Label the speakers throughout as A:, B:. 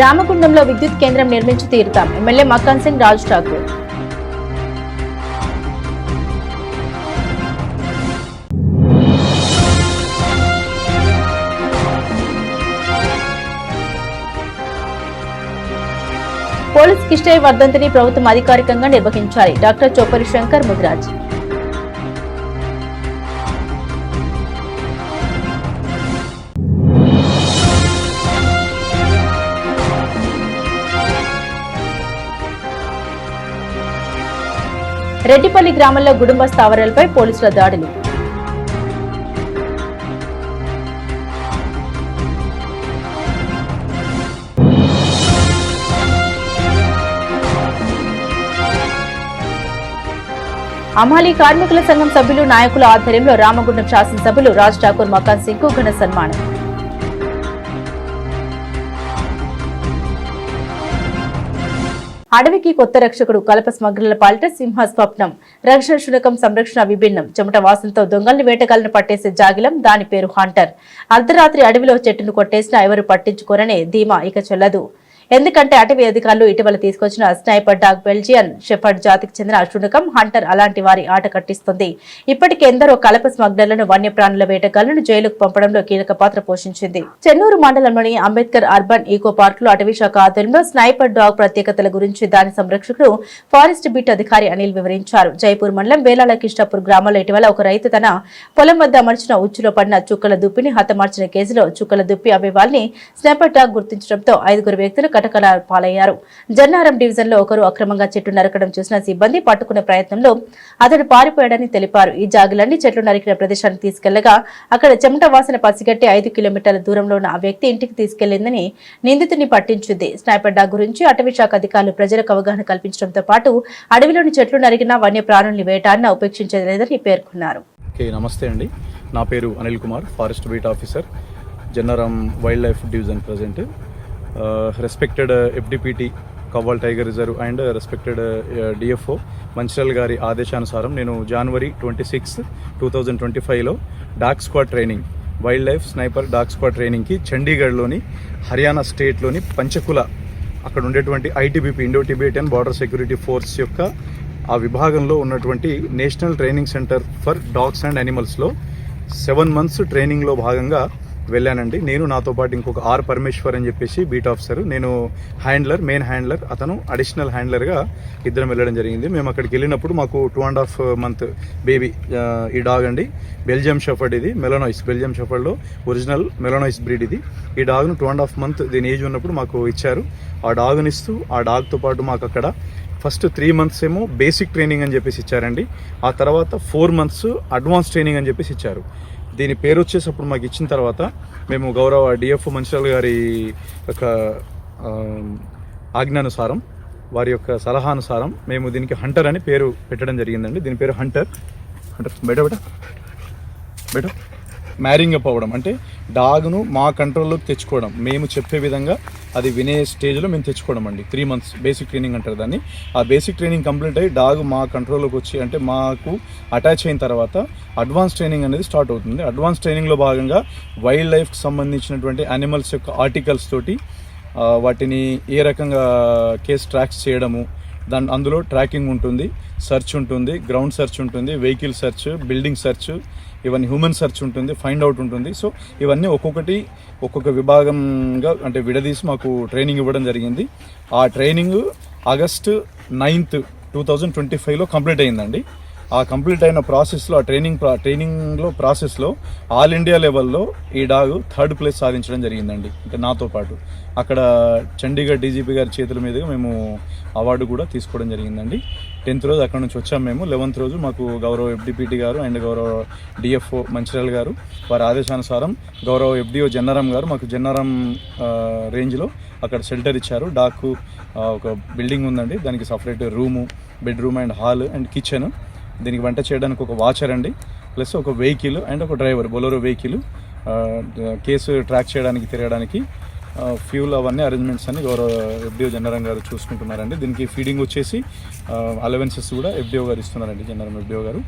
A: రామగుండంలో విద్యుత్ కేంద్రం నిర్మించి తీరుతాం. ఎమ్మెల్యే మక్కాన్ సింగ్ రాజ్ ఠాకూర్. పోలీస్ కిష్టయ్య వర్ధంతిని ప్రభుత్వం అధికారికంగా నిర్వహించాలి. డాక్టర్ చోపరి శంకర్ ముదిరాజ్. రెడ్డిపల్లి గ్రామంలో కుటుంబ స్థావరాలపై పోలీసుల దాడులు. అమాలి కార్మికుల సంఘం సభ్యులు నాయకుల ఆధ్వర్యంలో రామగుండం శాసనసభ్యులు రాజ్ ఠాకూర్ మకాన్ సింగ్కు ఘన సన్మానం. అడవికి కొత్త రక్షకుడు కలప స్మగ్లర్ల పాలిట సింహ స్వప్నం రక్షణ శునకం సంరక్షణ విభిన్నం. చెమట వాసనతో దొంగల్ని వేటగాలను పట్టేసే జాగిలం దాని పేరు హంటర్. అర్ధరాత్రి అడవిలో చెట్టును కొట్టేసినా ఎవరు పట్టించుకోరనే ధీమా ఇక చెల్లదు. ఎందుకంటే అటవీ అధికారులు ఇటీవల తీసుకొచ్చిన స్నైపర్ డాగ్ బెల్జియన్ షెఫర్డ్ జాతికి చెందిన శునకం హంటర్ అలాంటి వారి ఆట కట్టిస్తుంది. ఇప్పటికే ఎందరో కలప స్మగ్లర్లను వన్యప్రాణుల వేటగాళ్ళను జైలుకు పంపడంలో కీలక పాత్ర పోషించింది. చెన్నూరు మండలంలోని అంబేద్కర్ అర్బన్ ఈకో పార్క్లో అటవీ శాఖ ఆధ్వర్యంలో స్నైపర్ డాగ్ ప్రత్యేకతల గురించి దాని సంరక్షకుడు ఫారెస్ట్ బిట్ అధికారి అనిల్ వివరించారు. జైపూర్ మండలం వేలాల కిష్టాపూర్ గ్రామంలో ఇటీవల ఒక రైతు తన పొలం వద్ద అమర్చిన ఉచ్చులో పడిన చుక్కల దుప్పిని హతమార్చిన కేసులో చుక్కల దుప్పి అవయవాల్ని స్నైపర్ డాగ్ గుర్తించడంతో ఐదుగురు వ్యక్తులు కటకల పాలయ్యారు. జన్నారం డివిజన్లో ఒకరు అక్రమంగా చెట్టు నరకడం చూసిన సిబ్బంది పట్టుకునే ప్రయత్నంలో అతడు పారిపోయాడని తెలిపారు. ఈ జాగులన్నీ చెట్లు నరికిన ప్రదేశానికి తీసుకెళ్ళగా అక్కడ చెమట వాసన పసిగట్టి ఐదు కిలోమీటర్ల దూరంలో ఉన్న ఆ వ్యక్తి ఇంటికి తీసుకెళ్ళిందని నిందితుని పట్టించింది. స్నైపర్ డాగ్ గురించి అటవీ శాఖ అధికారులు ప్రజలకు అవగాహన కల్పించడంతో పాటు అడవిలోని చెట్లు నరికిన వన్య ప్రాణుల్ని వేటాడిన ఉపేక్షించేది లేదని పేర్కొన్నారు
B: నమస్తే అండి. నా పేరు Anil Kumar forest beat officer Jannaram wild life division present respected FDPT Kawal tiger reserve and respected DFO Mancherial గారి ఆదేశానుసారం నేను January twenty six two thousand twenty ఫైవ్లో dog squad training wild life sniper dog squad ట్రైనింగ్కి చండీగఢ్లోని హర్యానా స్టేట్లోని పంచకుల అక్కడ ఉండేటువంటి ITBP Indo Tibetan border security force యొక్క ఆ విభాగంలో ఉన్నటువంటి national training centre for dogs and యానిమల్స్లో seven months ట్రైనింగ్లో భాగంగా వెళ్ళానండి. నేను నాతో పాటు ఇంకొక ఆర్ పరమేశ్వర్ అని చెప్పేసి బీట్ ఆఫీసర్. నేను హ్యాండ్లర్ మెయిన్ హ్యాండ్లర్ అతను అడిషనల్ హ్యాండ్లర్గా ఇద్దరం వెళ్ళడం జరిగింది. మేము అక్కడికి వెళ్ళినప్పుడు మాకు two and half month baby ఈ డాగ్ అండి. బెల్జియం షెఫర్డ్ ఇది మెలనాయిస్. బెల్జియం షెఫర్డ్లో ఒరిజినల్ మెలనాయిస్ బ్రీడ్ ఇది. ఈ డాగ్ను టూ అండ్ హాఫ్ మంత్ దీని ఏజ్ ఉన్నప్పుడు మాకు ఇచ్చారు. ఆ డాగ్ని ఇస్తూ ఆ డాగ్తో పాటు మాకు అక్కడ ఫస్ట్ త్రీ మంత్స్ ఏమో బేసిక్ ట్రైనింగ్ అని చెప్పేసి ఇచ్చారండి. ఆ తర్వాత ఫోర్ మంత్స్ అడ్వాన్స్ ట్రైనింగ్ అని చెప్పేసి ఇచ్చారు. దీని పేరు వచ్చేసి అప్పుడు మాకు ఇచ్చిన తర్వాత మేము గౌరవ డిఎఫ్ మంచిరాల్ గారి యొక్క ఆజ్ఞానుసారం వారి యొక్క సలహానుసారం మేము దీనికి హంటర్ అని పేరు పెట్టడం జరిగిందండి. దీని పేరు హంటర్. హంటర్ బయట బయట బయట. మ్యారింగ్ అప్ అవ్వడం అంటే డాగ్ను మా కంట్రోల్లోకి తెచ్చుకోవడం. మేము చెప్పే విధంగా అది వినే స్టేజ్లో మేము తెచ్చుకోవడం అండి త్రీ మంత్స్ బేసిక్ ట్రైనింగ్ అంటారు దాన్ని. ఆ బేసిక్ ట్రైనింగ్ కంప్లీట్ అయ్యి డాగ్ మా కంట్రోల్లోకి వచ్చి అంటే మాకు అటాచ్ అయిన తర్వాత అడ్వాన్స్ ట్రైనింగ్ అనేది స్టార్ట్ అవుతుంది. అడ్వాన్స్ ట్రైనింగ్లో భాగంగా వైల్డ్ లైఫ్కి సంబంధించినటువంటి యానిమల్స్ యొక్క ఆర్టికల్స్ తోటి వాటిని ఏ రకంగా కేస్ ట్రాక్స్ చేయడము దాని అందులో ట్రాకింగ్ ఉంటుంది సెర్చ్ ఉంటుంది గ్రౌండ్ సెర్చ్ ఉంటుంది వెహికల్ సెర్చ్ బిల్డింగ్ సెర్చ్ ఇవన్నీ హ్యూమన్ సెర్చ్ ఉంటుంది ఫైండ్ అవుట్ ఉంటుంది. సో ఇవన్నీ ఒక్కొక్కటి ఒక్కొక్క విభాగంగా అంటే విడదీసి మాకు ట్రైనింగ్ ఇవ్వడం జరిగింది. ఆ training August ninth two thousand twenty ఫైవ్లో కంప్లీట్ అయిందండి. ఆ కంప్లీట్ అయిన ప్రాసెస్లో ఆ ట్రైనింగ్ ప్రా ట్రైనింగ్లో ప్రాసెస్లో ఆల్ ఇండియా లెవెల్లో ఈ డాగ్ థర్డ్ ప్లేస్ సాధించడం జరిగిందండి. అంటే నాతో పాటు. అక్కడ చండీగఢ్ డీజీపీ గారి చేతుల మీదుగా మేము అవార్డు కూడా తీసుకోవడం జరిగిందండి. టెన్త్ రోజు అక్కడ నుంచి వచ్చాం మేము. లెవెన్త్ రోజు మాకు గౌరవ ఎఫ్డిపిటి గారు అండ్ గౌరవ డిఎఫ్ఓ మంచిర్యాల గారు వారి ఆదేశానుసారం గౌరవ ఎఫ్డిఓ జన్నారం గారు మాకు జన్నారం రేంజ్లో అక్కడ షెల్టర్ ఇచ్చారు. డాకు ఒక బిల్డింగ్ ఉందండి. దానికి separate room bedroom and hall and kitchen. దీనికి వంట చేయడానికి ఒక వాచర్ అండి. ప్లస్ ఒక వెహికల్ అండ్ ఒక driver Bolero vehicle case track చేయడానికి తిరగడానికి ఫ్యూల్ అవన్నీ అరేంజ్మెంట్స్ అన్ని గౌరవ ఎఫ్డిఓ జనరం గారు చూసుకుంటున్నారండి. దీనికి ఫీడింగ్ వచ్చేసి అలవెన్సెస్ కూడా ఎఫ్డిఓ గారు ఇస్తున్నారండి జనరం ఎఫ్డిఓ గారు.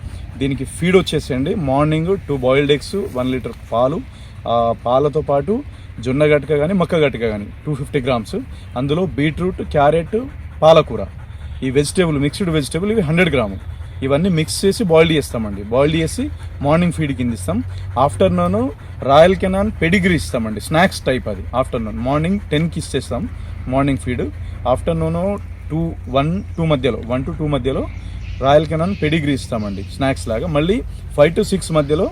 B: దీనికి ఫీడ్ వచ్చేసి అండి morning two boiled eggs one litre పాలు. ఆ పాలతో పాటు జొన్న గట్క కానీ మక్క గట్క కానీ టూ ఫిఫ్టీ గ్రామ్స్ అందులో బీట్రూట్ క్యారెట్ పాలకూర. ఈ వెజిటేబుల్ మిక్స్డ్ వెజిటేబుల్ ఇవి హండ్రెడ్ గ్రాము ఇవన్నీ మిక్స్ చేసి బాయిల్ చేస్తామండి. బాయిల్ చేసి మార్నింగ్ ఫీడ్ కింద ఇస్తాం ఆఫ్టర్నూన్ రాయల్ కెనాన్ పెడిగ్రీ ఇస్తామండి. స్నాక్స్ టైప్ అది. ఆఫ్టర్నూన్ మార్నింగ్ టెన్కి ఇచ్చేస్తాం morning feed afternoon two one two మధ్యలో. వన్ టు టూ మధ్యలో రాయల్ కెనాన్ పెడిగ్రీ ఇస్తామండి. స్నాక్స్ లాగా. మళ్ళీ ఫైవ్ టు సిక్స్ మధ్యలో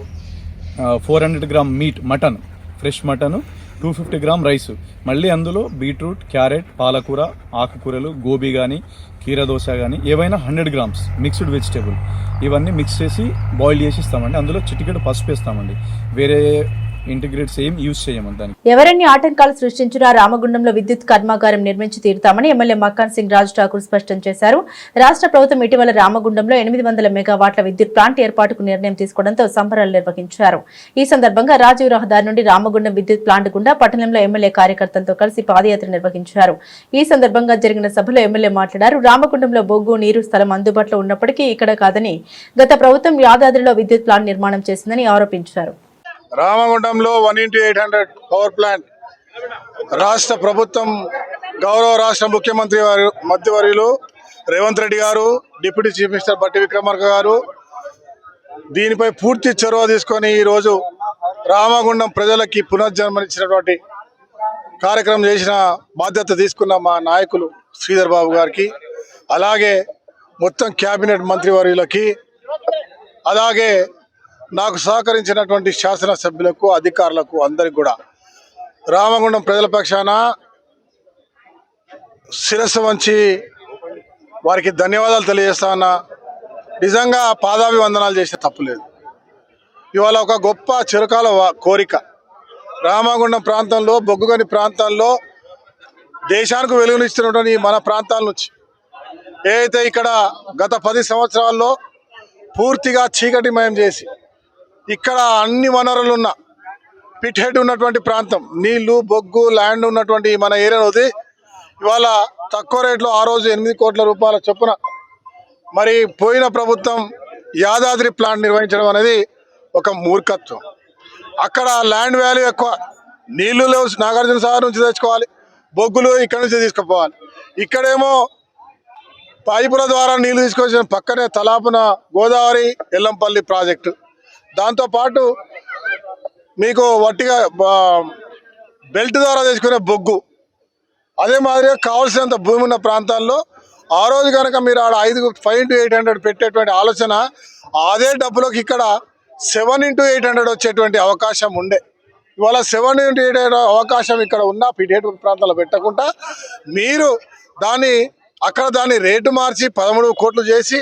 B: four hundred gram meat mutton fresh mutton two fifty gram rice. మళ్ళీ అందులో బీట్రూట్ క్యారెట్ పాలకూర ఆకుకూరలు గోబీ కానీ కీర దోశ కానీ ఏవైనా హండ్రెడ్ గ్రామ్స్ మిక్స్డ్ వెజిటేబుల్. ఇవన్నీ మిక్స్ చేసి బాయిల్ చేసి ఇస్తామండి. అందులో చిటికెడు పసుపు వేస్తామండి. వేరే ఇంటిగ్రేట్స్ ఏం యూజ్ చేయమండి దానికి.
A: ఆటంకాలు సృష్టించినా రామగుండంలో విద్యుత్ కర్మాగారం నిర్మించి తీరుతామని ఎమ్మెల్యే మక్కాన్ సింగ్ రాజ్ ఠాకూర్ స్పష్టం చేశారు. రాష్ట్ర ప్రభుత్వం ఇటీవల రామగుండంలో ఎనిమిది వందల మెగావాట్ల విద్యుత్ ప్లాంట్ ఏర్పాటుకు నిర్ణయం తీసుకోవడంతో సంబరాలు నిర్వహించారు. ఈ సందర్భంగా రాజీవ్ రహదారి నుండి రామగుండం విద్యుత్ ప్లాంట్ గుండా పట్టణంలో ఎమ్మెల్యే కార్యకర్తలతో కలిసి పాదయాత్ర నిర్వహించారు. ఈ సందర్భంగా జరిగిన సభలో ఎమ్మెల్యే మాట్లాడారు. రామగుండంలో బొగ్గు నీరు స్థలం అందుబాటులో ఉన్నప్పటికీ ఇక్కడ కాదని గత ప్రభుత్వం యాదాద్రిలో విద్యుత్ ప్లాంట్ నిర్మాణం చేసిందని ఆరోపించారు.
C: రామగుండంలో one into eight hundred power plant. రాష్ట్ర ప్రభుత్వం గౌరవ రాష్ట్ర ముఖ్యమంత్రి వారు మధ్యవర్యులు రేవంత్ రెడ్డి గారు డిప్యూటీ చీఫ్ మినిస్టర్ బట్టి విక్రమార్క గారు దీనిపై పూర్తి చొరవ తీసుకొని ఈరోజు రామగుండం ప్రజలకి పునర్జన్మనిచ్చినటువంటి కార్యక్రమం చేసిన బాధ్యత తీసుకున్న మా నాయకులు శ్రీధర్ బాబు గారికి అలాగే మొత్తం క్యాబినెట్ మంత్రివర్యులకి అలాగే నాకు సహకరించినటువంటి శాసనసభ్యులకు అధికారులకు అందరికి కూడా రామగుండం ప్రజల పక్షాన శిరస్సు వంచి వారికి ధన్యవాదాలు తెలియజేస్తా ఉన్నా. నిజంగా పాదాభివందనాలు చేసే తప్పులేదు ఇవాళ ఒక గొప్ప చిరకాల కోరిక. రామగుండం ప్రాంతంలో బొగ్గుగని ప్రాంతాల్లో దేశానికి వెలుగునిస్తున్నటువంటి మన ప్రాంతాల నుంచి ఏదైతే ఇక్కడ గత పది సంవత్సరాల్లో పూర్తిగా చీకటిమయం చేసి ఇక్కడ అన్ని వనరులు ఉన్న పిట్ హెడ్ ఉన్నటువంటి ప్రాంతం నీళ్ళు బొగ్గు ల్యాండ్ ఉన్నటువంటి మన ఏరియా వదిలి ఇవాళ తక్కువ రేట్లో ఆ రోజు ఎనిమిది కోట్ల రూపాయల చొప్పున మరి పోయిన ప్రభుత్వం యాదాద్రి ప్లాంట్ నిర్వహించడం అనేది ఒక మూర్ఖత్వం. అక్కడ ల్యాండ్ వాల్యూ ఎక్కువ నీళ్ళు లేవు నాగార్జున సాగర్ నుంచి తెచ్చుకోవాలి బొగ్గులు ఇక్కడ నుంచి తీసుకుపోవాలి. ఇక్కడేమో పైపుల ద్వారా నీళ్ళు తీసుకొచ్చిన పక్కనే తలాపున గోదావరి ఎల్లంపల్లి ప్రాజెక్టు. దాంతోపాటు మీకు వట్టిగా బెల్ట్ ద్వారా తెచ్చుకునే బొగ్గు. అదే మాదిరిగా కావాల్సినంత భూమి ఉన్న ప్రాంతాల్లో ఆ రోజు కనుక మీరు ఆడ ఐదు ఫైవ్ ఇంటూ ఎయిట్ హండ్రెడ్ పెట్టేటువంటి ఆలోచన అదే డబ్బులోకి ఇక్కడ సెవెన్ ఇంటూ ఎయిట్ హండ్రెడ్ వచ్చేటువంటి అవకాశం ఉండే. ఇవాళ సెవెన్ ఇంటూ ఎయిట్ హండ్రెడ్ అవకాశం ఇక్కడ ఉన్న పిటేటు ప్రాంతాల్లో పెట్టకుండా మీరు దాన్ని అక్కడ దాన్ని రేటు మార్చి పదమూడు కోట్లు చేసి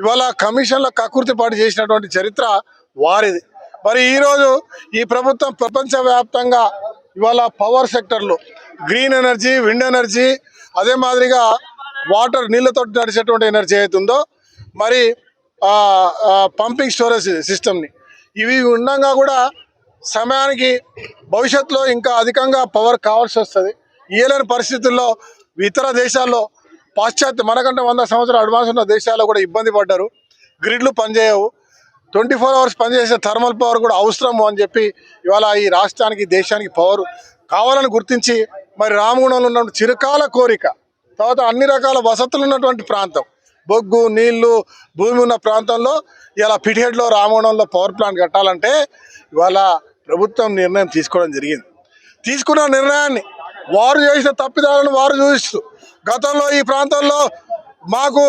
C: ఇవాళ కమిషన్ల కకృతి పాటు చేసినటువంటి చరిత్ర వారిది. మరి ఈరోజు ఈ ప్రభుత్వం ప్రపంచవ్యాప్తంగా ఇవాళ పవర్ సెక్టర్లో గ్రీన్ ఎనర్జీ విండ్ ఎనర్జీ అదే మాదిరిగా వాటర్ నీళ్ళతో నడిచేటువంటి ఎనర్జీ అవుతుందో మరి పంపింగ్ స్టోరేజ్ సిస్టమ్ని ఇవి ఉండగా కూడా సమయానికి భవిష్యత్తులో ఇంకా అధికంగా పవర్ కావాల్సి వస్తుంది. ఇయలేని పరిస్థితుల్లో ఇతర దేశాల్లో పాశ్చాత్య మనకంటే వంద సంవత్సరాలు అడ్వాన్స్ ఉన్న దేశాల్లో కూడా ఇబ్బంది పడ్డారు. గ్రిడ్లు పనిచేయవు. ట్వంటీ ఫోర్ అవర్స్ పనిచేసే థర్మల్ పవర్ కూడా అవసరము అని చెప్పి ఇవాళ ఈ రాష్ట్రానికి దేశానికి పవర్ కావాలని గుర్తించి మరి రామగుణంలో ఉన్న చిరకాల కోరిక తర్వాత అన్ని రకాల వసతులు ఉన్నటువంటి ప్రాంతం బొగ్గు నీళ్ళు భూమి ఉన్న ప్రాంతంలో ఇలా పిటిహెడ్లో రామగుణంలో పవర్ ప్లాంట్ కట్టాలంటే ఇవాళ ప్రభుత్వం నిర్ణయం తీసుకోవడం జరిగింది. తీసుకున్న నిర్ణయాన్ని వారు చేసిన తప్పిదాలను వారు చూపిస్తూ గతంలో ఈ ప్రాంతంలో మాకు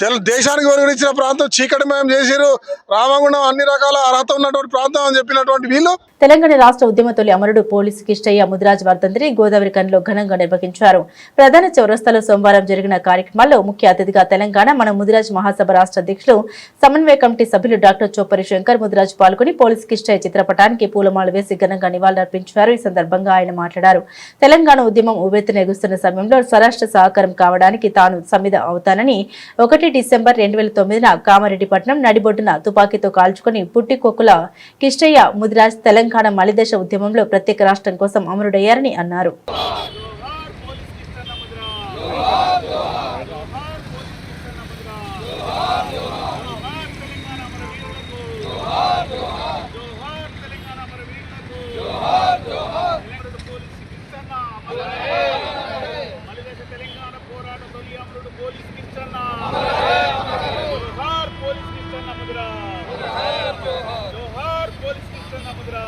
C: తెల దేశానికి వెలుగునిచ్చిన ప్రాంతం చీకటిమయం చేసిరు రామగుండం అన్ని రకాల అర్హత ఉన్నటువంటి ప్రాంతం అని చెప్పినటువంటి వీళ్ళు.
A: తెలంగాణ రాష్ట్ర ఉద్యమ తొలి అమరుడు పోలీసు కిష్టయ్య ముదిరాజ్ వర్ధంతిని గోదావరి కనిలో ఘనంగా నిర్వహించారు. ప్రధాన చౌరస్తాలో సోమవారం జరిగిన కార్యక్రమాల్లో ముఖ్య అతిథిగా తెలంగాణ మన ముదిరాజ్ మహాసభ రాష్ట్ర అధ్యక్షులు సమన్వయ కమిటీ సభ్యులు డాక్టర్ చోపరి శంకర్ ముదిరాజ్ పాల్గొని పోలీసు కిష్టయ్య చిత్రపటానికి పూలమాల వేసి ఘనంగా నివాళులర్పించారు. ఈ సందర్భంగా ఆయన మాట్లాడారు. తెలంగాణ ఉద్యమం ఉవ్వెత్తున ఎగుస్తున్న సమయంలో స్వరాష్ట్ర సహకారం కావడానికి తాను సమ్మిద అవుతానని ఒకటి ఒకటి డిసెంబర్ రెండు వేల తొమ్మిదిన కామారెడ్డిపట్నం నడిబొడ్డున తుపాకీతో కాల్చుకుని పుట్టికొక్కుల కిష్టయ్య ముదిరాజ్ తెలంగాణ మలిదశ ఉద్యమంలో ప్రత్యేక రాష్ట్రం కోసం అమరుడయ్యారని అన్నారు
D: తెలంగాణ పోరాట తొలి అమరుడు పోలీస్ కిచ్చన్న జోహార్ పోలీస్ కిచ్చన్న ముద్రా జోహార్ పోలీస్ కిచ్చన్న ముద్రా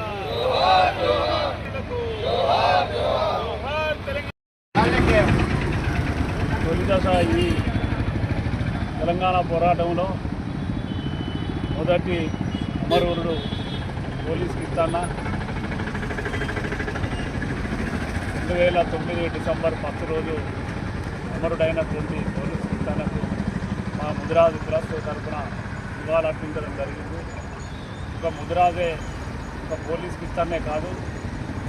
D: జోహార్ తెలంగాణ తొలిదశ ఈ తెలంగాణ పోరాటంలో మొదటి అమరవరుడు పోలీస్ ఇస్తానా రెండు వేల తొమ్మిది డిసెంబర్ పత్తు రోజు అమరుడైనటువంటి పోలీస్ కిస్తానకు మా ముదిరాజు కులస్తు తరఫున నివాళులర్పించడం జరిగింది. ఒక ముదిరాజే ఒక పోలీస్ కిస్తానే కాదు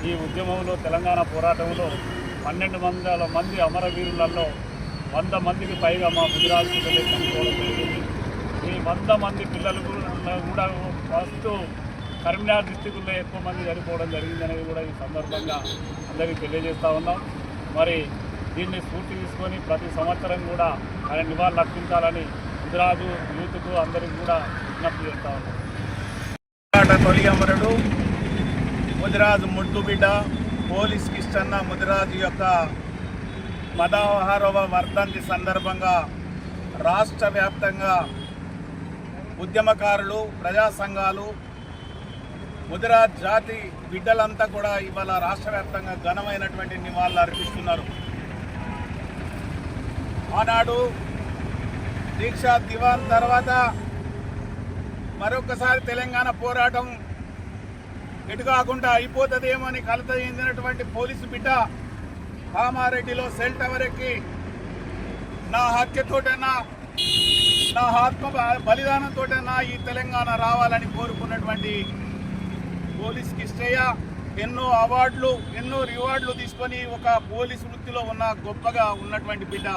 D: ఈ ఉద్యమంలో తెలంగాణ పోరాటంలో పన్నెండు వందల మంది అమరవీరులలో వంద మందికి పైగా మా గుజరాత్ పిల్లలు చనిపోవడం జరిగింది. ఈ వంద మంది పిల్లలు కూడా ఫస్ట్ కరీంనగర్ డిస్టిక్లో ఎక్కువ మంది చనిపోవడం జరిగిందనేది కూడా ఈ సందర్భంగా అందరికీ తెలియజేస్తూ ఉన్నాం. మరి దీన్ని స్ఫూర్తి తీసుకొని ప్రతి సంవత్సరం కూడా ఆయన నివాళులు అర్పించాలని ముదిరాజు యూత్కు అందరికీ కూడా విజ్ఞప్తి చేస్తా ఉన్నాం.
E: తొలి అమరుడు ముదిరాజు ముద్దు బిడ్డ పోలీస్ కిష్టన్న ముదిరాజు యొక్క పదహారవ వర్ధంతి సందర్భంగా రాష్ట్ర వ్యాప్తంగా ఉద్యమకారులు ప్రజా సంఘాలు గుజరాత్ జాతి బిడ్డలంతా కూడా ఇవాళ రాష్ట్ర వ్యాప్తంగా ఘనమైనటువంటి నివాళులు అర్పిస్తున్నారు. ఆనాడు దీక్షా దివాన్ తర్వాత మరొకసారి తెలంగాణ పోరాటం ఎటు కాకుండా అయిపోతుందేమో అని కలత చెందినటువంటి పోలీసు బిడ్డ కామారెడ్డిలో సెల్ టవర్ ఎక్కి నా హత్యతోటైనా నా ఆత్మ బలిదానంతోటైనా ఈ తెలంగాణ రావాలని కోరుకున్నటువంటి పోలీస్ కిష్టయ్య ఎన్నో అవార్డులు ఎన్నో రివార్డులు తీసుకొని ఒక పోలీస్ వృత్తిలో ఉన్న గొప్పగా ఉన్నటువంటి బిడ్డ.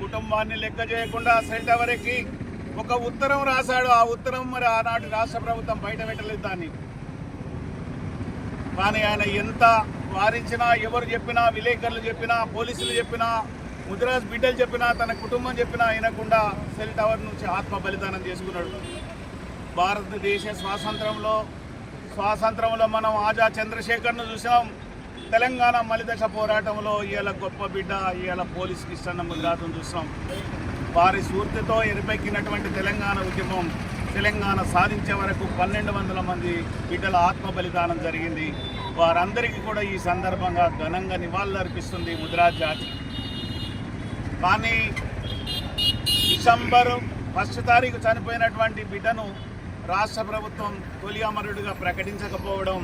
E: కుటుంబాన్ని లెక్క చేయకుండా సెల్ టవర్ ఎక్కి ఒక ఉత్తరం రాశాడు. ఆ ఉత్తరం మరి ఆనాటి రాష్ట్ర ప్రభుత్వం బయట పెట్టలేదు దాన్ని. కానీ ఆయన ఎంత వారించినా ఎవరు చెప్పినా విలేకరులు చెప్పినా పోలీసులు చెప్పినా ముదిరాజ్ బిడ్డలు చెప్పినా తన కుటుంబం చెప్పినా వినకుండా సెల్ టవర్ నుంచి ఆత్మ బలిదానం చేసుకున్నాడు. భారతదేశ స్వాతంత్రంలో స్వాతంత్రంలో మనం ఆజా చంద్రశేఖర్ను చూసినాం. తెలంగాణ మలిదశ పోరాటంలో ఇవాళ గొప్ప బిడ్డ ఇవాళ పోలీస్ కిష్టన్న ముదిరాజును చూసాం వారి స్ఫూర్తితో ఎరిపెక్కినటువంటి తెలంగాణ ఉద్యమం తెలంగాణ సాధించే వరకు పన్నెండు వందల మంది బిడ్డల ఆత్మ బలిదానం జరిగింది. వారందరికీ కూడా ఈ సందర్భంగా ఘనంగా నివాళులర్పిస్తుంది ముద్రాజాతి జాతి. కానీ డిసెంబరు ఫస్ట్ తారీఖు చనిపోయినటువంటి బిడ్డను రాష్ట్ర ప్రభుత్వం తొలి అమరుడిగా ప్రకటించకపోవడం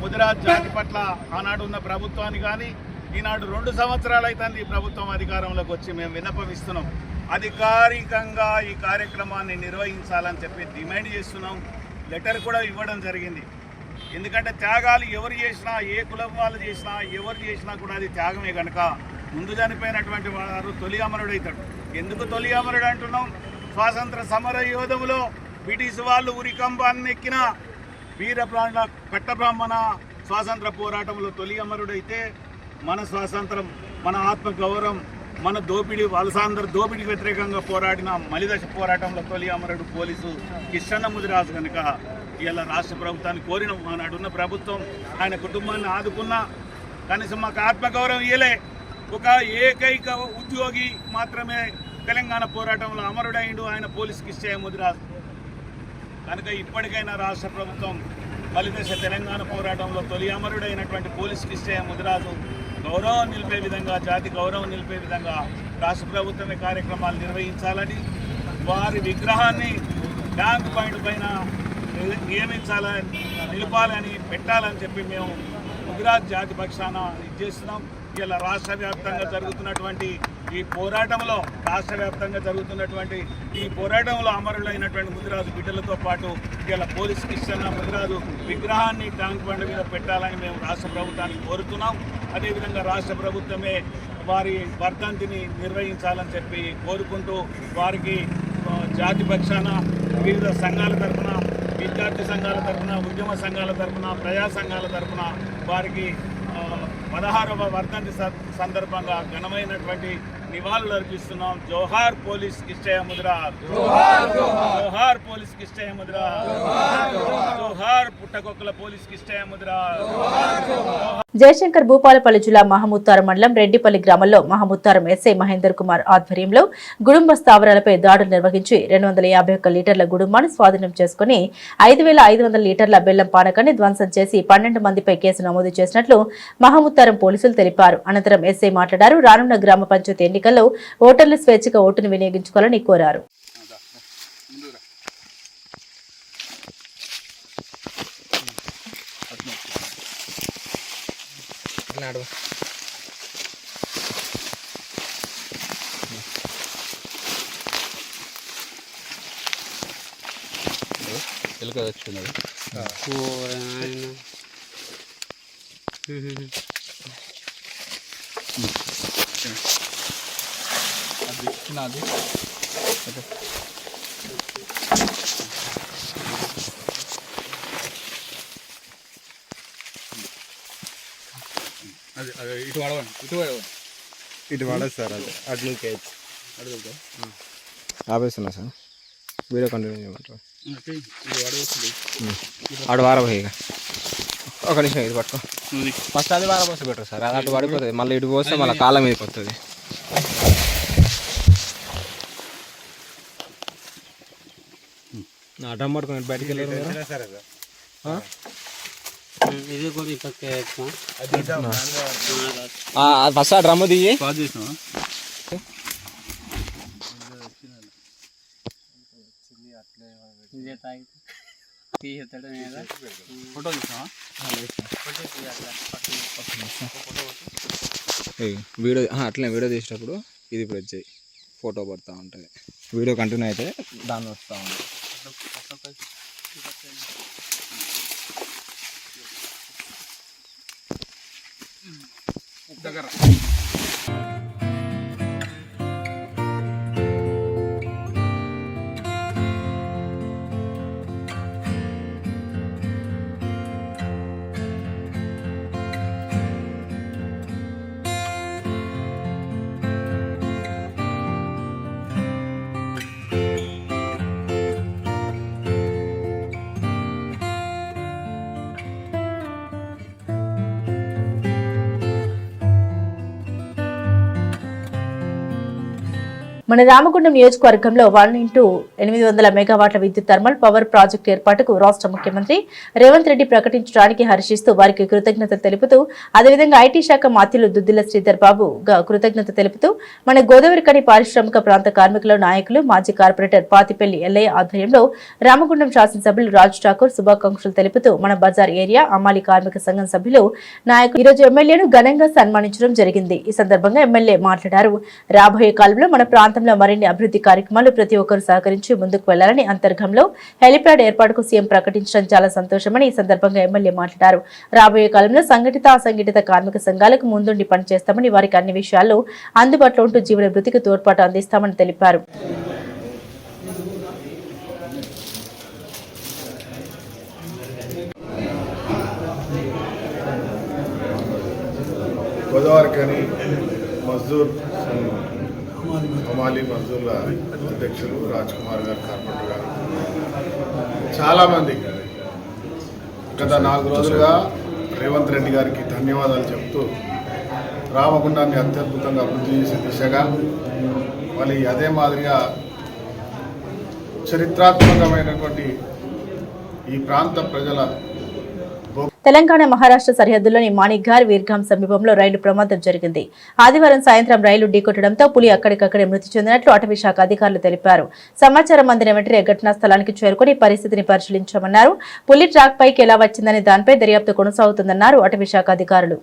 E: ముదిరాజ్ జాతి పట్ల ఆనాడు ఉన్న ప్రభుత్వాన్ని కానీ ఈనాడు రెండు సంవత్సరాలు అయితే ప్రభుత్వం అధికారంలోకి వచ్చి మేము విన్నపమిస్తున్నాం అధికారికంగా ఈ కార్యక్రమాన్ని నిర్వహించాలని చెప్పి డిమాండ్ చేస్తున్నాం. లెటర్ కూడా ఇవ్వడం జరిగింది. ఎందుకంటే త్యాగాలు ఎవరు చేసినా ఏ కులం వాళ్ళు చేసినా ఎవరు చేసినా కూడా అది త్యాగమే కనుక ముందు చనిపోయినటువంటి వారు తొలి అమరుడు ఎందుకు తొలి అమరుడు అంటున్నాం? స్వాతంత్ర సమర యోధములో బ్రిటిష్ వాళ్ళు ఉరికంబాన్ని ఎక్కిన వీర ప్రాణ కట్టబ్రాహ్మణ స్వాతంత్ర పోరాటంలో తొలి అమరుడైతే మన స్వాతంత్రం మన ఆత్మ గౌరవం మన దోపిడీ వలసాంధ్ర దోపిడీకి వ్యతిరేకంగా పోరాడిన మలిదశ పోరాటంలో తొలి అమరుడు పోలీసు కిషన్ ముదిరాజు కనుక ఇలా రాష్ట్ర ప్రభుత్వాన్ని కోరిన నాడున్న ప్రభుత్వం ఆయన కుటుంబాన్ని ఆదుకున్న కనీసం మాకు ఆత్మగౌరవం ఇయలే ఒక ఏకైక ఉద్యోగి మాత్రమే తెలంగాణ పోరాటంలో అమరుడైండు ఆయన పోలీస్ కిష్టయ్య ముదిరాజు కనుక ఇప్పటికైనా రాష్ట్ర ప్రభుత్వం మలిదశ తెలంగాణ పోరాటంలో తొలి అమరుడైనటువంటి పోలీస్ కిష్టయ్య ముదిరాజు గౌరవం నిలిపే విధంగా జాతి గౌరవం నిలిపే విధంగా రాష్ట్ర ప్రభుత్వమే కార్యక్రమాలు నిర్వహించాలని వారి విగ్రహాన్ని ట్యాంక్ పాయింట్ పైన నియమించాలని నిలపాలని పెట్టాలని చెప్పి మేము గుజరాత్ జాతి పక్షాన ఇచ్చేస్తున్నాం ఇలా రాష్ట్ర వ్యాప్తంగా జరుగుతున్నటువంటి ఈ పోరాటంలో రాష్ట్ర వ్యాప్తంగా జరుగుతున్నటువంటి ఈ పోరాటంలో అమరులైనటువంటి ముదిరాజు బిడ్డలతో పాటు ఇలా పోలీస్ కిష్టన్న ముదిరాజు విగ్రహాన్ని ట్యాంక్ బండ్ మీద పెట్టాలని మేము రాష్ట్ర ప్రభుత్వానికి కోరుతున్నాం. అదేవిధంగా రాష్ట్ర ప్రభుత్వమే వారి వర్ధంతిని నిర్వహించాలని చెప్పి కోరుకుంటూ వారికి జాతి పక్షాన వివిధ సంఘాల తరఫున విద్యార్థి సంఘాల తరఫున ఉద్యమ సంఘాల తరఫున ప్రజా సంఘాల తరఫున వారికి పదహారవ వర్ధంతి సందర్భంగా ఘనమైనటువంటి నివాళులు అర్పిస్తున్నాం. జోహార్ పోలీస్ కిష్టయ ముద్ర. జోహార్ పోలీస్ కిష్టయ ముద్ర. జోహార్ పుట్టకొక్కల పోలీస్ కిష్టయ ముద్ర.
A: జయశంకర్ భూపాలపల్లి జిల్లా మహముత్తారం మండలం రెడ్డిపల్లి గ్రామంలో మహముత్తారం ఎస్ఐ మహేందర్ కుమార్ ఆధ్వర్యంలో గుడుంబ స్థావరాలపై దాడులు నిర్వహించి రెండు వందల యాభై ఒక్క లీటర్ల గుడుంబాన్ని స్వాధీనం చేసుకుని ఐదు వేల ఐదు వందల లీటర్ల బెల్లం పానకాన్ని ధ్వంసం చేసి పన్నెండు మందిపై కేసు నమోదు చేసినట్లు మహముత్తారం పోలీసులు తెలిపారు. అనంతరం ఎస్ఐ మాట్లాడారు. రానున్న గ్రామ పంచాయతీ ఎన్నికల్లో ఓటర్లు స్వేచ్ఛగా ఓటును వినియోగించుకోవాలని కోరారు.
F: ఎలుక వచ్చినది అది ఇచ్చినది అది ఇటు వాడవండి ఇటు వాడవండి
G: ఇటు పడదు సార్ అది. అటు నుంచి
F: అడుగుతా
G: ఆపేస్తున్నా సార్. వీడియో కంటిన్యూ చేయమంటారు అటు వారబోయి ఇక. ఒక నిమిషం ఇది పట్టుకో. ఫస్ట్ అది వారబోస్తే బెటర్ సార్. అది అటు పడిపోతుంది. మళ్ళీ ఇటు పోస్తే మళ్ళీ కాళ్ళ మీదకి వస్తుంది అడ్డం పట్టుకుని బయటికి వెళ్ళారు ఫస్ట్ ఆ డ్రమ్ దిగి
F: ఫోటో
G: వీడియో అట్లనే వీడియో తీసేటప్పుడు ఇది ప్రెస్ చేయి ఫోటో పడుతూ ఉంటుంది. వీడియో కంటిన్యూ అయితే దాన్ని వస్తూ ఉంటుంది.
F: agarra.
A: మన రామగుండం నియోజకవర్గంలో వన్ ఇంటూ ఎనిమిది వందల మెగావాట్ల విద్యుత్ థర్మల్ పవర్ ప్రాజెక్టు ఏర్పాటుకు రాష్ట్ర ముఖ్యమంత్రి రేవంత్ రెడ్డి ప్రకటించడానికి హర్షిస్తూ వారికి కృతజ్ఞత తెలుపుతూ అదేవిధంగా ఐటీ శాఖ మాత్యులు దుద్దిల శ్రీధర్ బాబు కృతజ్ఞత తెలుపుతూ మన గోదావరికని పారిశ్రామిక ప్రాంత కార్మికుల నాయకులు మాజీ కార్పొరేటర్ పాతిపల్లి ఎల్లయ్య ఆధ్వర్యంలో రామగుండం శాసనసభ్యులు రాజ్ ఠాకూర్ శుభాకాంక్షలు తెలుపుతూ మన బజార్ ఏరియా అమాలి కార్మిక సంఘం సభ్యులు నాయకులు ఈరోజు ఎమ్మెల్యేను ఘనంగా సన్మానించడం జరిగింది. ఈ సందర్భంగా ఎమ్మెల్యే మాట్లాడారు. రాబోయే కాలంలో మన ప్రాంతం రాష్ట్రంలో మరిన్ని అభివృద్ధి కార్యక్రమాలు ప్రతి ఒక్కరూ సహకరించి ముందుకు వెళ్ళాలని అంతర్గంలో హెలిప్యాడ్ ఏర్పాటుకు సీఎం ప్రకటించడం చాలా సంతోషమని ఈ సందర్భంగా ఎమ్మెల్యే మాట్లాడారు. రాబోయే కాలంలో సంఘటిత అసంఘటిత కార్మిక సంఘాలకు ముందుండి పనిచేస్తామని వారికి అన్ని విషయాల్లో అందుబాటులో ఉంటూ జీవన వృత్తికి తోడ్పాటు అందిస్తామని తెలిపారు.
C: గోదావరి మజ్దూర్ హమాలి మజ్దూర్ల అధ్యక్షులు రాజ్ కుమార్ గారు కార్పొరేటర్ గారు. చాలామంది గత నాలుగు రోజులుగా రేవంత్ రెడ్డి గారికి ధన్యవాదాలు చెప్తూ రామగుండాన్ని అత్యద్భుతంగా అభివృద్ధి చేసే దిశగా మళ్ళీ అదే మాదిరిగా చరిత్రాత్మకమైనటువంటి ఈ ప్రాంత ప్రజల
A: తెలంగాణ మహారాష్ట్ర సరిహద్దులోని మాణిక్ఘార్ వీర్గాం సమీపంలో రైలు ప్రమాదం జరిగింది. ఆదివారం సాయంత్రం రైలు ఢీకొట్టడంతో పులి అక్కడికక్కడే మృతి చెందినట్లు అటవీ శాఖ అధికారులు తెలిపారు. సమాచారం అందిన వెంటనే ఘటనా స్థలానికి చేరుకుని పరిస్థితిని పరిశీలించామన్నారు. పులి ట్రాక్ పైకి ఎలా వచ్చిందనే దానిపై దర్యాప్తు కొనసాగుతుందన్నారు అటవీ శాఖ అధికారులు.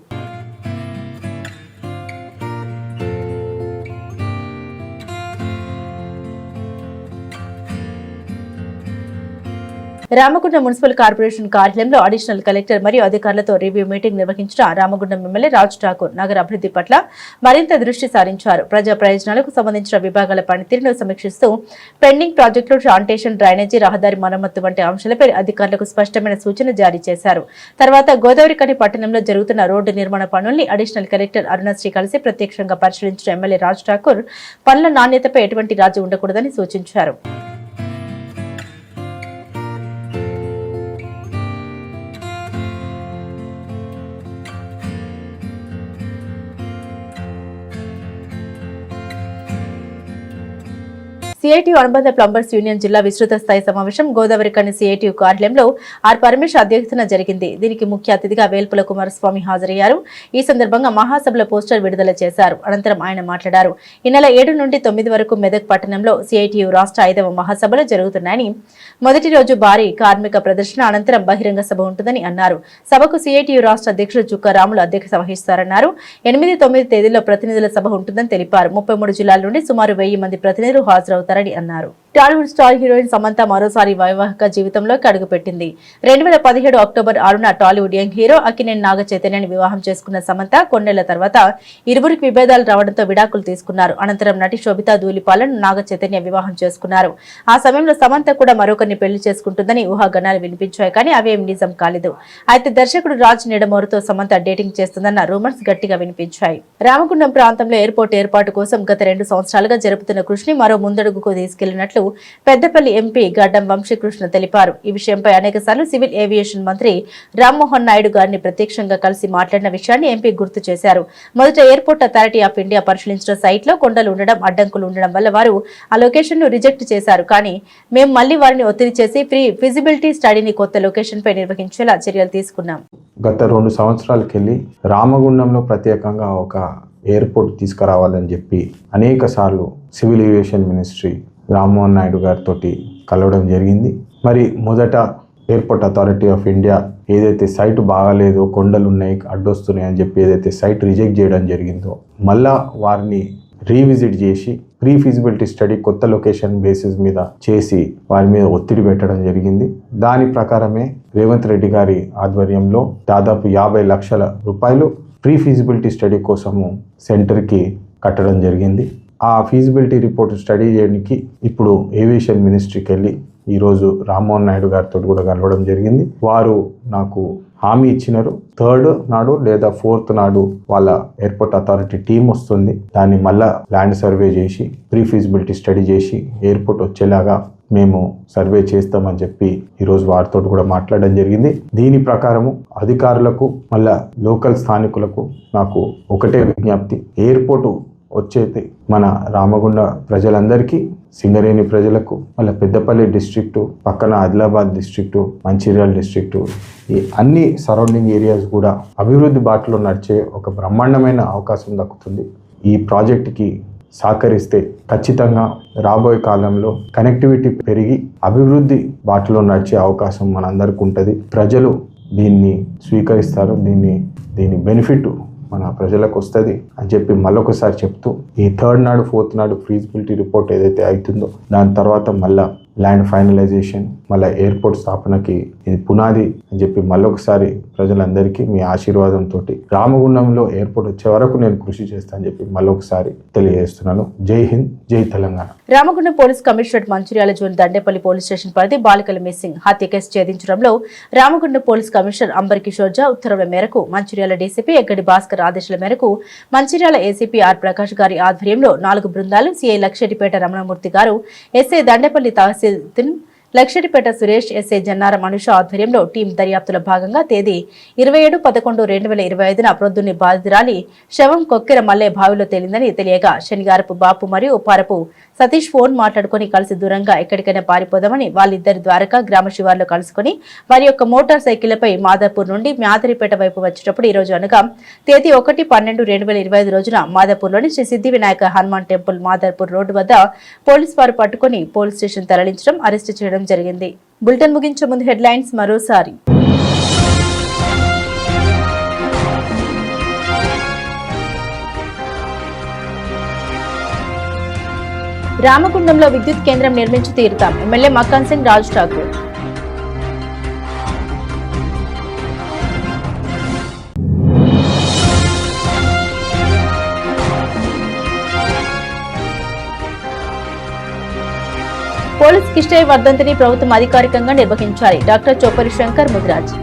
A: రామగుండం మున్సిపల్ కార్పొరేషన్ కార్యాలయంలో అడిషనల్ కలెక్టర్ మరియు అధికారులతో రివ్యూ మీటింగ్ నిర్వహించిన రామగుండం ఎమ్మెల్యే రాజ్ ఠాకూర్ నగర అభివృద్ధి పట్ల మరింత దృష్టి సారించారు. ప్రజా ప్రయోజనాలకు సంబంధించిన విభాగాల పనితీరును సమీక్షిస్తూ పెండింగ్ ప్రాజెక్టులు ప్లాంటేషన్ డ్రైనేజీ రహదారి మరమ్మతు వంటి అంశాలపై అధికారులకు స్పష్టమైన సూచన జారీ చేశారు. తర్వాత గోదావరికని పట్టణంలో జరుగుతున్న రోడ్డు నిర్మాణ పనుల్ని అడిషనల్ కలెక్టర్ అరుణశ్రీ కలిసి ప్రత్యక్షంగా పరిశీలించిన ఎమ్మెల్యే రాజ్ ఠాకూర్ పనుల నాణ్యతపై ఎటువంటి రాజు ఉండకూడదని సూచించారు. సిఐటియు అనుబంధ ప్లంబర్స్ యూనియన్ జిల్లా విస్తృత స్థాయి సమావేశం గోదావరి కని సిఐటియు కార్యాలయంలో ఆర్ పరమేశ్ అధ్యక్షతన జరిగింది. దీనికి ముఖ్య అతిథిగా వేల్పుల కుమారస్వామి హాజరయ్యారు. ఈ సందర్భంగా మహాసభల పోస్టర్ విడుదల చేశారు. అనంతరం ఆయన మాట్లాడారు. ఈ నెల ఏడు నుండి తొమ్మిది వరకు మెదక్ పట్టణంలో సిఐటియు రాష్ట్ర ఐదవ మహాసభలు జరుగుతున్నాయని మొదటి రోజు భారీ కార్మిక ప్రదర్శన అనంతరం బహిరంగ సభ ఉంటుందని అన్నారు. సభకు సిఐటియు రాష్ట్ర అధ్యక్షుడు చుక్క రాములు అధ్యక్షత వహిస్తారన్నారు. ఎనిమిది తొమ్మిది తేదీల్లో ప్రతినిధుల సభ ఉంటుందని తెలిపారు. ముప్పై మూడు జిల్లాల నుండి సుమారు వెయ్యి మంది ప్రతినిధులు హాజరవుతారు హాజరవుతారని అన్నారు. టాలీవుడ్ స్టార్ హీరోయిన్ సమంత మరోసారి వైవాహిక జీవితంలోకి అడుగుపెట్టింది. రెండు వేల పదిహేడు అక్టోబర్ ఆరున Tollywood young hero Akkineni Naga చైతన్యని వివాహం చేసుకున్న సమంత కొన్నేళ్ళ తర్వాత ఇరువురికి విభేదాలు రావడంతో విడాకులు తీసుకున్నారు. అనంతరం నటి శోభితా ధూలిపాలను నాగ చైతన్య వివాహం చేసుకున్నారు. ఆ సమయంలో సమంత కూడా మరొకరిని పెళ్ళి చేసుకుంటుందని ఊహాగణాలు వినిపించాయి కానీ అవేం నిజం కాలేదు. అయితే దర్శకుడు రాజ్ నిడమోరుతో సమంత డేటింగ్ చేస్తుందన్న రూమర్స్ గట్టిగా వినిపించాయి. రామగుండం ప్రాంతంలో ఎయిర్పోర్ట్ ఏర్పాటు కోసం గత రెండు సంవత్సరాలుగా జరుపుతున్న కృషిని మరో ముందడుగుకు తీసుకెళ్ళినట్లు పెద్దపల్లి ఎంపీ గడ్డం వంశీకృష్ణ తెలిపారు. ఈ విషయంపై అనేక సివిల్ ఏవియేషన్ మంత్రి రామ్మోహన్ నాయుడు గారిని ప్రత్యక్షంగా కలిసి మాట్లాడిన విషయాన్ని ఎంపీ గుర్తు చేశారు. మొదట ఎయిర్పోర్ట్ అథారిటీ ఆఫ్ ఇండియా పరిశీలించిన సైట్లో కొండలు ఉండడం అడ్డంకులు ఉండడం వల్ల వారు ఆ లొకేషన్ను రిజెక్ట్ చేశారు. కానీ మేము మళ్ళీ వారిని ఒత్తిడి చేసి ప్రీ ఫిజిబిలిటీ స్టడీని కొత్త లొకేషన్ పై నిర్వహించేలా చర్యలు తీసుకున్నాం.
H: గత రెండు సంవత్సరాలకెళ్ళి రామగుండంలో ప్రత్యేకంగా ఒక ఎయిర్పోర్ట్ తీసుకురావాలని చెప్పి అనేక సార్లు civil aviation ministry Rammohan Naidu గారితో కలవడం జరిగింది. మరి మొదట ఎయిర్పోర్ట్ అథారిటీ ఆఫ్ ఇండియా ఏదైతే సైట్ బాగాలేదో కొండలు ఉన్నాయి అడ్డొస్తున్నాయి అని చెప్పి ఏదైతే సైట్ రిజెక్ట్ చేయడం జరిగిందో మళ్ళా వారిని రీవిజిట్ చేసి ప్రీ ఫిజిబిలిటీ స్టడీ కొత్త లొకేషన్ బేసిస్ మీద చేసి వారి మీద ఒత్తిడి పెట్టడం జరిగింది. దాని ప్రకారమే రేవంత్ రెడ్డి గారి ఆధ్వర్యంలో దాదాపు యాభై లక్షల రూపాయలు ప్రీ ఫిజిబిలిటీ స్టడీ కోసము సెంటర్కి కట్టడం జరిగింది. ఆ ఫీజిబిలిటీ రిపోర్ట్ స్టడీ చేయడానికి ఇప్పుడు ఏవియేషన్ మినిస్ట్రీకి వెళ్ళి ఈరోజు రామ్మోహన్ నాయుడు గారితో కూడా కలవడం జరిగింది. వారు నాకు హామీ ఇచ్చినారు. థర్డ్ నాడు లేదా ఫోర్త్ నాడు వాళ్ళ ఎయిర్పోర్ట్ అథారిటీ టీం వస్తుంది. దాన్ని మళ్ళా ల్యాండ్ సర్వే చేసి ప్రీ ఫీజిబిలిటీ స్టడీ చేసి ఎయిర్పోర్ట్ వచ్చేలాగా మేము సర్వే చేస్తామని చెప్పి ఈరోజు వారితో కూడా మాట్లాడడం జరిగింది. దీని ప్రకారము అధికారులకు మళ్ళా లోకల్ స్థానికులకు నాకు ఒకటే విజ్ఞప్తి. ఎయిర్పోర్టు వచ్చేది మన రామగుండ ప్రజలందరికీ సింగరేణి ప్రజలకు మళ్ళీ పెద్దపల్లి డిస్ట్రిక్టు పక్కన ఆదిలాబాద్ డిస్ట్రిక్టు మంచిర్యాల డిస్ట్రిక్టు ఈ అన్ని సరౌండింగ్ ఏరియాస్ కూడా అభివృద్ధి బాటలో నడిచే ఒక బ్రహ్మాండమైన అవకాశం దక్కుతుంది. ఈ ప్రాజెక్టుకి సహకరిస్తే ఖచ్చితంగా రాబోయే కాలంలో కనెక్టివిటీ పెరిగి అభివృద్ధి బాటలో నడిచే అవకాశం మనందరికీ ఉంటుంది. ప్రజలు దీన్ని స్వీకరిస్తారు దీన్ని దీని బెనిఫిట్ మన ప్రజలకు వస్తుంది అని చెప్పి మళ్ళొకసారి చెప్తూ ఈ థర్డ్ నాడు ఫోర్త్ నాడు ఫీజిబిలిటీ రిపోర్ట్ ఏదైతే అవుతుందో దాని తర్వాత మళ్ళా ల్యాండ్ ఫైనలైజేషన్ మళ్ళీ ఎయిర్పోర్ట్ స్థాపనకి ఇది పునాది అని చెప్పి మళ్ళొకసారి ప్రజలందరికీ మీ ఆశీర్వాదంతో రామగుండంలో ఎయిర్పోర్ట్ వచ్చే వరకు నేను కృషి చేస్తానని చెప్పి మళ్ళొకసారి తెలియజేస్తున్నాను. జై హింద్ జై Telangana.
A: Ramagundam police commissionerate Mancherial zone Dandepalli police station పరిధి బాలికల మిస్సింగ్ హత్య కేసు ఛేదించడంలో రామగుండం పోలీస్ కమిషనర్ అంబర్ కిషోర్ జా ఉత్తర్వుల మేరకు మంచిర్యాల డీసీపీ ఎక్కడి భాస్కర్ ఆదేశాల మేరకు మంచిర్యాల ఏసీపీ ఆర్ ప్రకాష్ గారి ఆధ్వర్యంలో నాలుగు బృందాలు సీఐ లక్షెట్టిపేట రమణమూర్తి గారు ఎస్ఐ దండేపల్లి తహసీల్దిన్ లక్షడిపేట సురేష్ ఎస్ఏ జన్నార మనుష ఆధ్వర్యంలో టీం దర్యాప్తులో భాగంగా తేదీ ఇరవై ఏడు పదకొండు రెండు వేల ఇరవై ఐదున ప్రొద్దుని బాధితురాలి శవం కొక్కెర మల్లె బావిలో తేలిందని తెలియగా శనిగారపు బాపు మరియు ఉపారపు సతీష్ ఫోన్ మాట్లాడుకుని కలిసి దూరంగా ఎక్కడికైనా పారిపోదామని వాళ్ళిద్దరి ద్వారకా గ్రామ శివార్లో కలుసుకుని వారి యొక్క మోటార్ సైకిళ్ళపై మాదాపూర్ నుండి మ్యాదరిపేట వైపు వచ్చేటప్పుడు ఈ రోజు అనగా తేదీ ఒకటి పన్నెండు రెండు వేల ఇరవై ఐదు రోజున మాదాపూర్లోని శ్రీ సిద్ధి వినాయక హనుమాన్ టెంపుల్ మాదాపూర్ రోడ్డు వద్ద పోలీస్ వారు పట్టుకుని పోలీస్ స్టేషన్ తరలించడం అరెస్టు చేయడం జరిగింది. బులెటిన్ ముగించే ముందు హెడ్లైన్స్ మరోసారి. రామగుండంలో విద్యుత్ కేంద్రం నిర్మించి తీరుతాం. ఎమ్మెల్యే మక్కన్ సింగ్ రాజ్ ఠాకూర్. పోలీస్ కిష్టయ్య వర్ధంతిని ప్రభుత్వం అధికారికంగా నిర్వహించాలి. డాక్టర్ చోపరి శంకర్ ముద్రాజీ.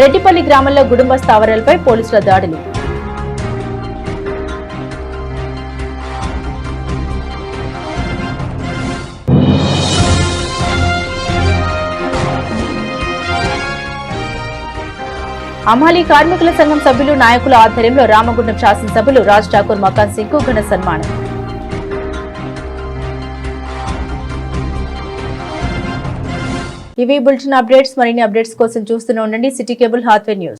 A: రెడ్డిపల్లి గ్రామంలో కుటుంబ స్థావరాలపై పోలీసుల దాడులు. అమాలి కార్మికుల సంఘం సభ్యులు నాయకుల ఆధ్వర్యంలో రామగుండం శాసనసభ్యులు రాజ్ ఠాకూర్ మకాన్ సింగ్కు ఘన సన్మానం. ఇవి బులెటిన్ అప్డేట్స్ మరిన్ని అప్డేట్స్ కోసం చూస్తూనే ఉండండి సిటీ కేబుల్ హాత్వే న్యూస్.